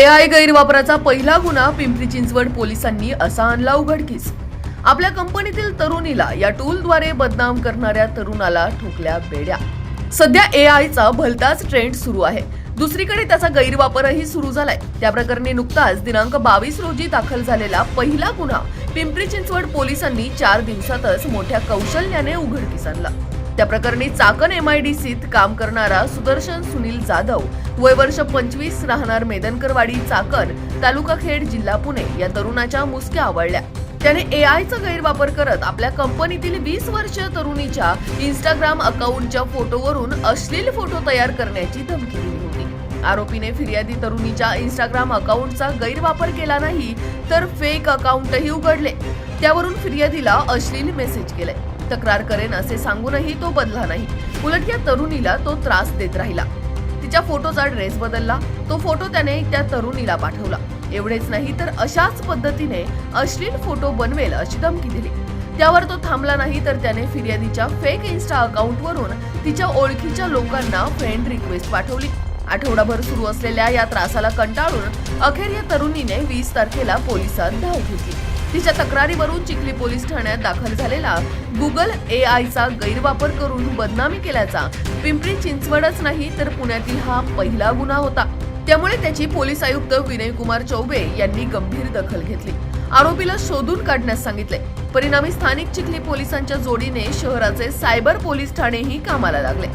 AI गैरवापराचा पहिला गुन्हा पिंपरी चिंचवड पोलिसांनी असा आणला उघडकीस आपल्या कंपनीतील तरुणीला या टूलद्वारे बदनाम करणाऱ्या तरुणाला ठोकल्या बेड्या. सध्या एआयचा भलताच ट्रेंड सुरू आहे. दुसरीकडे त्याचा गैरवापरही सुरू झालाय. त्या प्रकरणी नुकताच दिनांक बावीस रोजी दाखल झालेला पहिला गुन्हा पिंपरी चिंचवड पोलिसांनी चार दिवसातच मोठ्या कौशल्याने उघडकीस आणला. त्या प्रकरणी चाकण एमआयडीसीत काम करणारा सुदर्शन सुनील जाधव वय वर्ष पंचवीस राहणार मेदनकरवाडी चाकण तालुका खेड जिल्हा पुणे या तरुणाच्या मुसक्या आवडल्या. त्याने एआयचा गैरवापर करत आपल्या कंपनीतील वीस वर्षीय तरुणीच्या इंस्टाग्राम अकाउंटच्या फोटोवरून अश्लील फोटो तयार करण्याची धमकी दिली होती. आरोपीने फिर्यादी तरुणीच्या इंस्टाग्राम अकाउंटचा गैरवापर केला नाही तर फेक अकाउंटही उघडले. त्यावरून फिर्यादीला अश्लील मेसेज केले. तक्रार करेन असे सांगूनही तो बदला नाही. उलट या तरुणीला तो त्रास देत राहिला. तिच्या फोटोचा ड्रेस बदलला. तो फोटो त्याने त्या तरुणीला पाठवला. एवढेच नाही तर अशाच पद्धतीने अश्लील फोटो बनवेल अशी धमकी दिली. त्यावर तो थांबला नाही तर त्याने फिर्यादीच्या फेक इन्स्टा अकाउंटवरून तिच्या ओळखीच्या लोकांना फ्रेंड रिक्वेस्ट पाठवली. आठवडाभर सुरू असलेल्या या त्रासाला कंटाळून अखेर या तरुणीने वीस तारखेला पोलिसात धाव घेतली. तिच्या तक्रारीवरून चिखली पोलीस ठाण्यात दाखल झालेला गुगल ए आयचा गैरवापर करून बदनामी केल्याचा पिंपरी चिंचवडच नाही तर पुण्यातील हा पहिला गुन्हा होता. त्यामुळे त्याची पोलीस आयुक्त विनय कुमार चौबे यांनी गंभीर दखल घेतली. आरोपीला शोधून काढण्यास सांगितले. परिणामी स्थानिक चिखली पोलिसांच्या जोडीने शहराचे सायबर पोलीस ठाणेही कामाला लागले.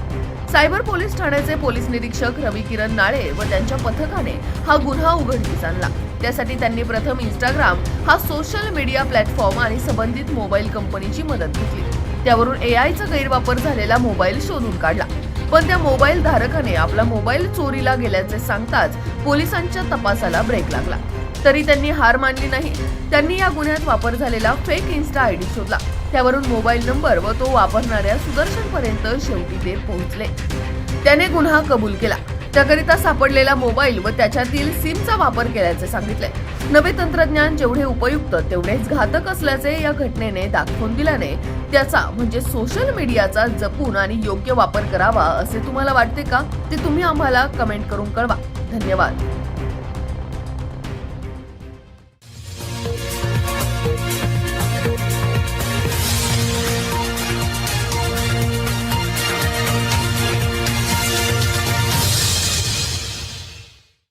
सायबर पोलीस ठाण्याचे पोलीस निरीक्षक रवी किरण नाळे व त्यांच्या पथकाने हा गुन्हा उघडकीस आणला. त्यासाठी त्यांनी प्रथम इंस्टाग्राम हा सोशल मीडिया प्लॅटफॉर्म आणि संबंधित मोबाईल कंपनीची मदत घेतली. त्यावरून एआयचा गैरवापर झालेला मोबाईल शोधून काढला. पण त्या मोबाईल धारकाने आपला मोबाईल चोरीला गेल्याचे सांगताच पोलिसांच्या तपासाला ब्रेक लागला. तरी त्यांनी हार मानली नाही. त्यांनी या गुन्ह्यात वापर झालेला फेक इन्स्टा आयडी शोधला. त्यावरून मोबाईल नंबर व तो वापरणाऱ्या सुदर्शन पर्यंत शेवटी ते पोहोचले. त्याने गुन्हा कबूल केला. त्याकरिता सापडलेला मोबाईल व त्याच्यातील सिमचा वापर केल्याचे सांगितले. नवे तंत्रज्ञान जेवढे उपयुक्त तेवढेच घातक असल्याचे या घटनेने दाखवून दिल्याने त्याचा म्हणजे सोशल मीडियाचा जपून आणि योग्य वापर करावा असे तुम्हाला वाटते का? ते तुम्ही आम्हाला कमेंट करून कळवा. धन्यवाद.